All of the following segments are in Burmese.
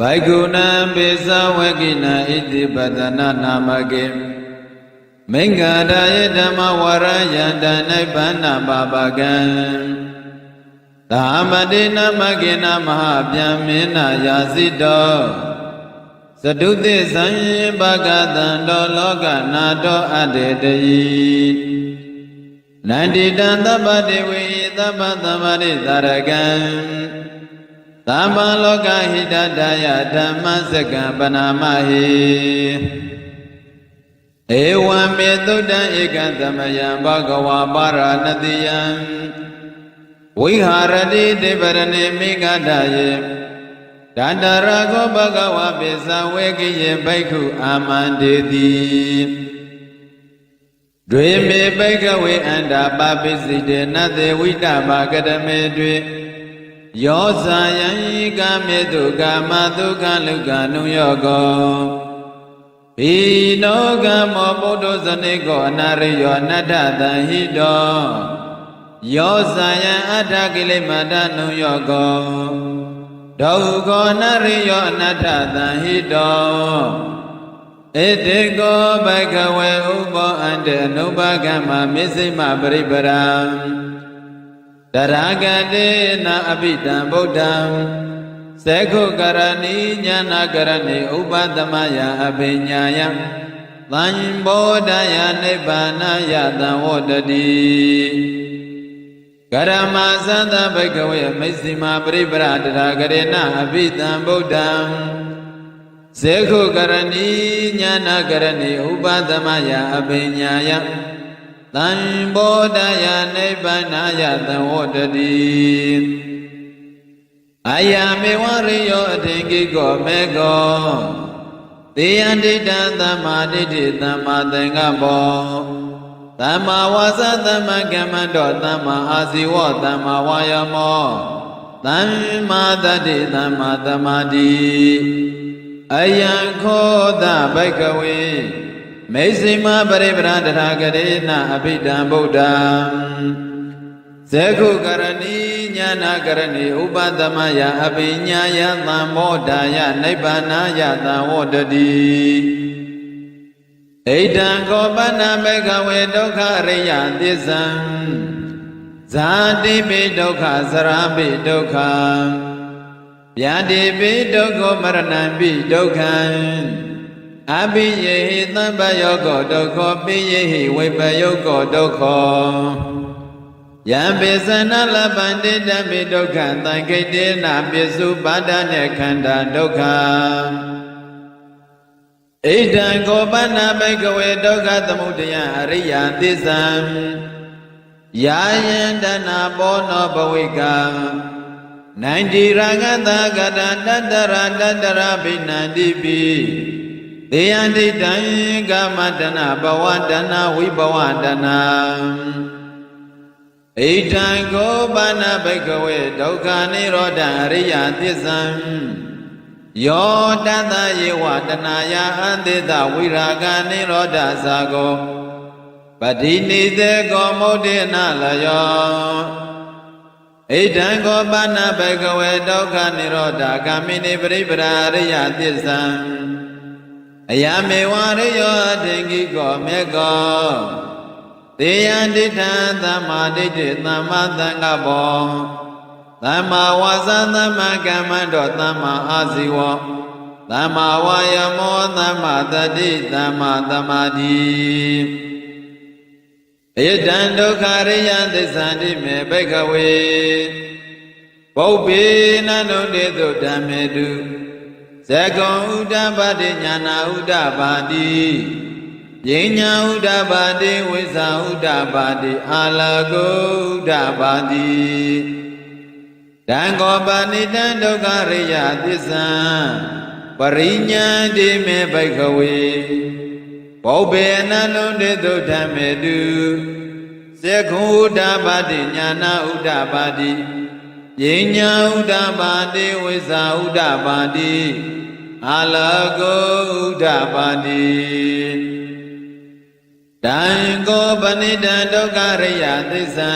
ဘိုက်ကုဏံပိစဝကိနဣတိပတနာနာမကေမင်္ဂဒါယဓမ္မဝရယန္တနိဗ္ဗာနပါပကံသာမတိနမကေနမဟာဗျံမေနယာစိတောသတုတိသံယေဘဂတံတောလောကနာတောအတ္တေတယိနန္တိတံသဗ္ဗတေဝိသဗ္ဗသမ္မာရိသရကံ သမ္မာလောကဟိတတယဓမ္မစကံပနာမဟိဧဝံမေသုတံဧကံသမယံဘဂဝါပါရဏတိယံဝိဟာရတိတေပရဏိမိဂဒယေဒန္တရာကောဘဂဝါပိသဝေကိယေဘိက္ခုအာမန္တေတိဒွေမေဘိက္ခဝေအန္တာပပိစိတေနတေဝိတဘာကတမေတွေ ယောဇာယံဤကာမေတုကာမဒုက္ခလုကနုယောကောဘိနောကမောပုဒ္ဓဇနိကောအနာရိယောအနတ္ထတံဟိတောယောဇာယံအတ္ထကိလေမတနုယောကောဒုက္ခောနရိယောအနတ္ထတံဟိတောဧတေကောဘဂဝေဥပောအန္တေအနုပကမ္မမေစိမပရိပရံ တရာဂတေနာအပိတံဗုဒ္ဓံသေခုကရဏီညာနာကရဏီဥပသမယအပိညာယသံဘောဓယနိဗ္ဗာနယတံဝတ္တတိကရမသန္တဘဂဝေမိစ္ဆိမာပရိပရတရာဂရေနအပိတံဗုဒ္ဓံသေခုကရဏီညာနာကရဏီဥပသမယအပိညာယ သံဘောဓယနိဗ္ဗာနယသံဝတ္တတိအာယမေဝရိယောအထင်ကိကောမေကောသေယံဒိဋ္ဌံသမ္မာဒိဋ္ဌိသမ္မာသင်္ကပ္ပောသမ္မာဝါစာသမ္မာကမ္မန္တောသမ္မာအာဇီဝသမ္မာဝါယာမောသမ္မာတတ္တိသမ္မာသမာဓိအယံခောသဘိကဝေ မေစိမပရိပရတထာဂရေနအဘိဓမ္ဗုဒ္ဓံဇေခုကရဏီညာနာကရဏီဥပသမယအပိညာယသံမောဒာယနိဗ္ဗာနာယသံဝတ္တတိဣဒံကောပနမေကဝေဒုက္ခရိယသစ္ဆံဇာတိပိဒုက္ခသရပိဒုက္ခဗျာတိပိဒုက္ခမရဏံပိဒုက္ခံ အပိယေဟိသဗ္ဗယောကောဒုက္ခပိယေဟိဝိပယောကောဒုက္ခယံပိသနာလပန္တိတပိဒုက္ခသံခိတေနာပိစုပါဒနဲ့ခန္ဓာဒုက္ခဣဒံကောပနာဘိကဝေဒုက္ခသမုဒယအရိယသစ္ဆံယာယံတနာဘောနောဘဝိကနိုင်တိရဂတကတတတရတတရဘိနန္တိပိ တေယတိတံကာမတဏဘဝတဏဝိဘဝတဏဣဒံကိုပါဏဘိကဝေဒုက္ခနိရောဓအရိယသစ္ဆံယောတတယေဝတနာယဟံသေတဝိရာဂနိရောဓဇာကိုပတိနိသေကောမုဒိနလယောဣဒံကောပါဏဘိကဝေဒုက္ခနိရောဓဂာမိနိပရိပရာအရိယသစ္ဆံ အယမေဝရိယောအထင်ကြီးကောမေကောသေယံဒိဋ္ဌံသမ္မာဒိဋ္ဌိသမ္မာသံဃဘောသမ္မာဝါစာသမ္မာကမ္မန္တောသမ္မာအာဇီဝသမ္မာဝါယမောသမ္မာတတိသမ္မာသမာဓိဧတံဒုက္ခရိယသစ္စာတိမေဘိကဝေပုပ္ပေနန္တုတေသုဓမ္မေတု ဇဂံဥဒ္ဓပါတိညာနာဥဒ္ဓပါတိပညာဥဒ္ဓပါတိဝိဇာဥဒ္ဓပါတိအာလကုဥဒ္ဓပါတိတံကောပဏိတံဒုက္ခရိယသစ္စာပရိညာတိမေဘိခဝေဘောဘေအနလုံးတေသုဓမ္မေတုသေခုဥဒ္ဓပါတိညာနာဥဒ္ဓပါတိ ပညာဥဒ္ဓပါတိဝိဇာဥဒ္ဓပါတိအာလကုဥဒ္ဓပါတိတံကိုပဏိတံဒုက္ခရိယသစ္စာ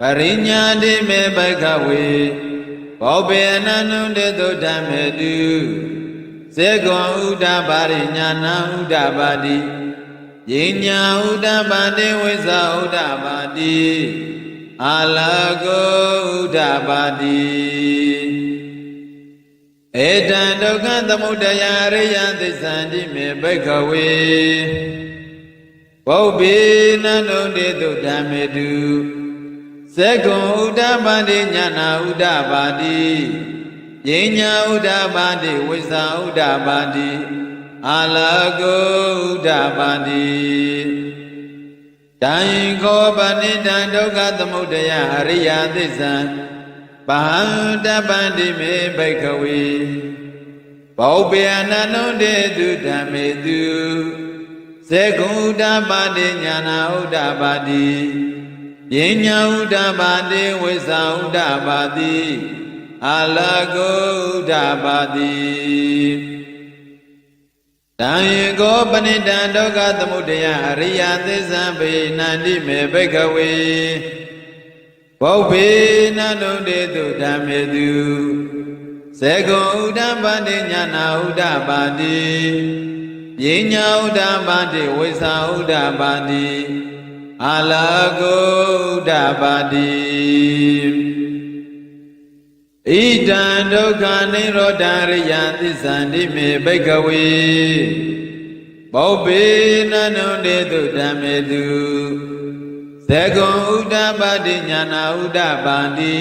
ပရိညာတိမေဘဂဝေဘောပေအနန္တုတေတုဓမ္မေတုစေကွန်ဥဒ္ဒပါရိညာဏဥဒ္ဒပါတိယိညာဥဒ္ဒပါတိဝိဇာဥဒ္ဒပါတိ အာလကောဥဒ္ဒပါတိဧတံဒုက္ခသမုဒယအရိယသစ္ဆန္တိမေဘိခဝေဘုဗ္ဗေနန္တုတေတုဓမ္မေတုစေကွန်ဥဒ္ဒပါတိညာနာဥဒ္ဒပါတိယိညာဥဒ္ဒပါတိဝိဇာဥဒ္ဒပါတိအာလကောဥဒ္ဒပါတိ တံခောပဏိတံဒုက္ခသမုဒယအရိယသစ္ဆံပဟံတပန္တိမေဘိခဝေဘောပေအနန္တုတေတုဓမ္မေတုစေကုဥဒ္ဒပါတိညာနာဥဒ္ဒပါတိပညာဥဒ္ဒပါတိဝိဇာဥဒ္ဒပါတိအာလကောဥဒ္ဒပါတိ တံယေကောပဏိတံဒုက္ခသမုဒယအရိယသစ္စာပေနန္တိမေဘိကဝေဘောဘေနန္တုတေတုဓမ္မေတုစေကုဥဒ္ဒပါတိညာနာဥဒ္ဒပါတိပညာဥဒ္ဒပါတိဝိဇာဥဒ္ဒပါတိအာလကောဥဒ္ဒပါတိ ဣဒံဒုက္ခនិရောဓရိယသစ္ဆန္တိမေဘိကဝေဘောဘေနန္တုတေတုဓမ္မေတုသကုံဥဒ္ဒပါတိညာနာဥဒ္ဒပါတိ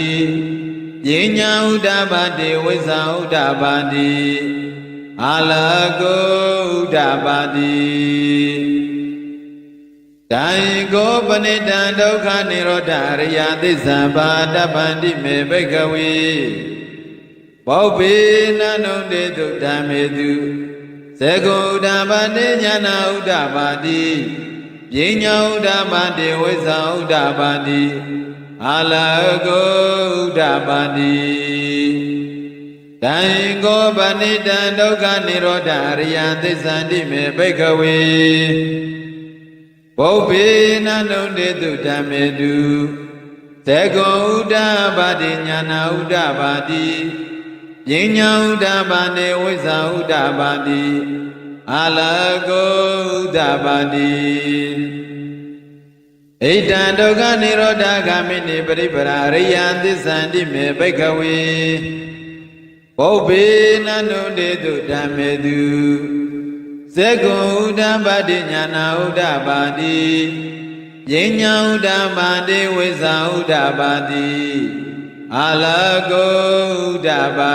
ပညာဥဒ္ဒပါတိဝိဇာဥဒ္ဒပါတိအာလကောဥဒ္ဒပါတိ တံကိုပဏိတံဒုက္ခនិရောဓအရိယသစ္စာဘာတပန္တိမေဘိကဝေဘောဘေနန္တုတေတုဓမ္မေတုသေကုဥဒ္ဒပါတိညာနာဥဒ္ဒပါတိပညာဥဒ္ဒပါတိဝိဇာဥဒ္ဒပါတိအာလကောဥဒ္ဒပါတိတံကိုပဏိတံဒုက္ခនិရောဓအရိယသစ္စာတိမေဘိကဝေ ဘုဗ္ဗေနန္တုတေတုဓမ္မေတုသေကောဥဒ္ဒပါတိညာနာဥဒ္ဒပါတိပညာဥဒ္ဒပါနေဝိဇာဥဒ္ဒပါတိအာလကောဥဒ္ဒပါတိဣတံဒုက္ခនិရောဓဂာမိနိပရိပရာရိယံသစ္ဆန္တိမေဘိကဝေဘုဗ္ဗေနန္တုတေတုဓမ္မေတု သေကုဥဒ္ဒပါတိညာနာဥဒ္ဒပါတိယိညာဥဒ္ဒပါတိဝိဇာဥဒ္ဒပါတိအာလကောဥဒ္ဒပါ